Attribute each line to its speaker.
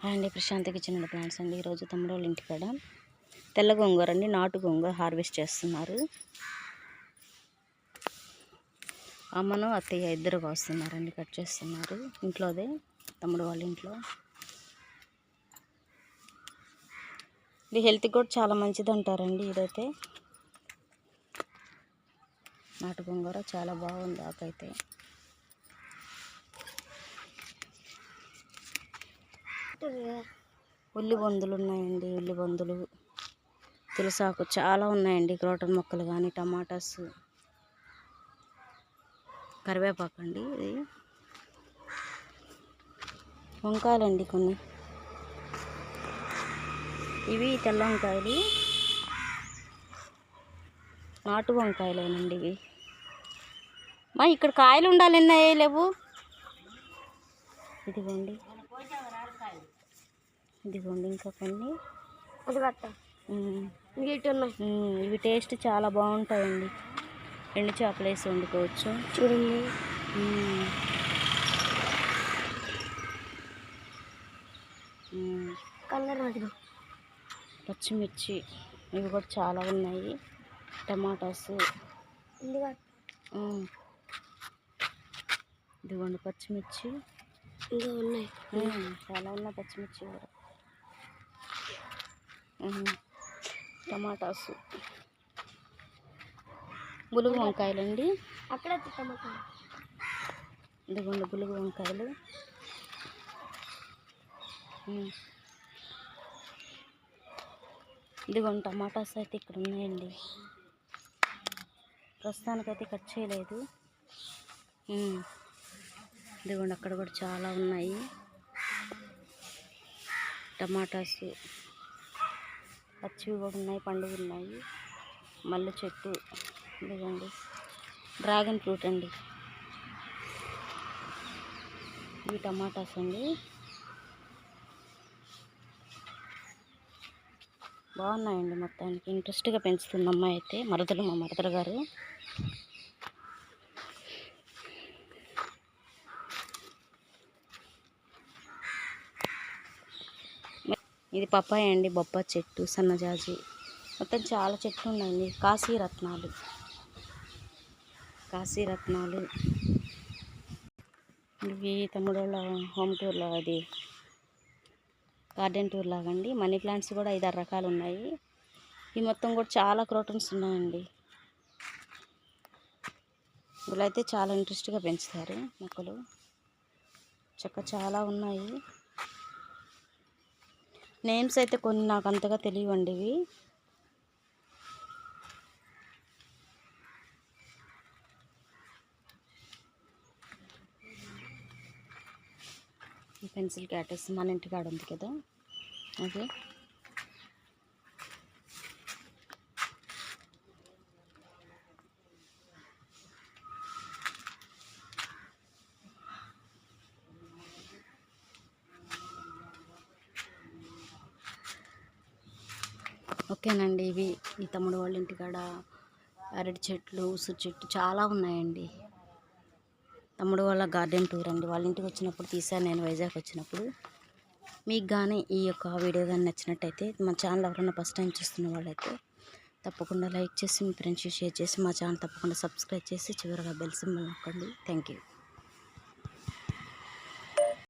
Speaker 1: Hi అండి Prashanth kitchen plants అండి. ఈరోజు తమ్ముడు వాళ్ళ ఇంటికాడ తెల్ల గోంగూర అండి నాటు గోంగూర హార్వెస్ట్ చేస్తున్నారు. అమ్మను అత్తయ్య ఇద్దరు వస్తున్నారండి కట్ చేస్తున్నారు. ఇంట్లోదే తమ్ముడు వాళ్ళ ఇంట్లో. ఇది హెల్త్కి కూడా చాలా మంచిది అంటారండి ఇదైతే. నాటు గోంగూర చాలా బాగుంది ఆకైతే. ఉల్లి బొందులు ఉన్నాయండి ఉల్లి బొందులు తులసాకు చాలా ఉన్నాయండి క్రోటన్ మొక్కలు కానీ టమాటాస్. కరివేపాకు అండి ఇది. వంకాయలండి కొన్ని. ఇవి తెల్ల వంకాయలు. నాటు వంకాయలేనండి ఇవి. మా ఇక్కడ కాయలు ఉండాలి ఎన్న వేయలేవు ఇదిగోండి. ఇదిగోండి ఇంకా కొన్ని. ఇవి టేస్ట్ చాలా బాగుంటాయండి. ఎండు చేపలు వేసి వండుకోవచ్చు.
Speaker 2: చూడండి.
Speaker 1: పచ్చిమిర్చి. ఇవి కూడా చాలా ఉన్నాయి. టమాటాస్. ఇదిగోండి పచ్చిమిర్చి.
Speaker 2: ఇంకా ఉన్నాయి.
Speaker 1: చాలా ఉన్నాయి పచ్చిమిర్చి కూడా. టమాటాస్. బులుగు వంకాయలండి.
Speaker 2: అక్కడ టమాటా.
Speaker 1: ఇదిగోండి బులుగు వంకాయలు. ఇదిగోండి టమాటాస్ అయితే ఇక్కడ ఉన్నాయండి. ప్రస్తుతానికైతే కట్ చేయలేదు. ఇదిగోండి అక్కడ కూడా చాలా ఉన్నాయి. టమాటాస్. పచ్చివి కూడా ఉన్నాయి పండుగ ఉన్నాయి. మల్లె చెట్టు ఇదిగోండి. డ్రాగన్ ఫ్రూట్ అండి. ఇవి టమాటాస్ అండి. బాగున్నాయండి మొత్తానికి. ఇంట్రెస్ట్గా పెంచుతుంది అమ్మాయి అయితే మరదలు మా మరదలు గారు. ఇది పప్పాయ అండి బొప్ప చెట్టు సన్నజాజి. మొత్తం చాలా చెట్లు ఉన్నాయండి. కాశీ రత్నాలు కాశీ రత్నాలు ఇవి తమ్ముడోళ్ళ హోమ్ టూర్లో అది గార్డెన్ టూర్ లాగండి మనీ ప్లాంట్స్ కూడా ఐదారు రకాలు ఉన్నాయి. ఈ మొత్తం కూడా చాలా క్రోటన్స్ ఉన్నాయండి. ఇందులో అయితే చాలా ఇంట్రెస్ట్గా పెంచుతారు మొక్కలు. చక్క చాలా ఉన్నాయి. నేమ్స్ అయితే కొన్ని నాకు అంతగా తెలియవండి ఇవి. పెన్సిల్ క్యాటర్స్ మన ఇంటికాడ ఉంది కదా. అదే ఓకేనండి. ఇవి ఈ తమ్ముడు వాళ్ళ ఇంటికాడ అరటి చెట్లు ఉసిరి చెట్లు చాలా ఉన్నాయండి. తమ్ముడు వాళ్ళ గార్డెన్ టూర్ అండి. వాళ్ళ ఇంటికి వచ్చినప్పుడు తీసాను నేను వైజాగ్ వచ్చినప్పుడు. మీకు కానీ ఈ యొక్క వీడియో కానీ నచ్చినట్టయితే మా ఛానల్ ఎవరైనా ఫస్ట్ టైం చూస్తున్న వాళ్ళైతే తప్పకుండా లైక్ చేసి మీ ఫ్రెండ్స్ షేర్ చేసి మా ఛానల్ తప్పకుండా సబ్స్క్రైబ్ చేసి చివరిగా బెల్ సింబల్ నొక్కండి. Thank you.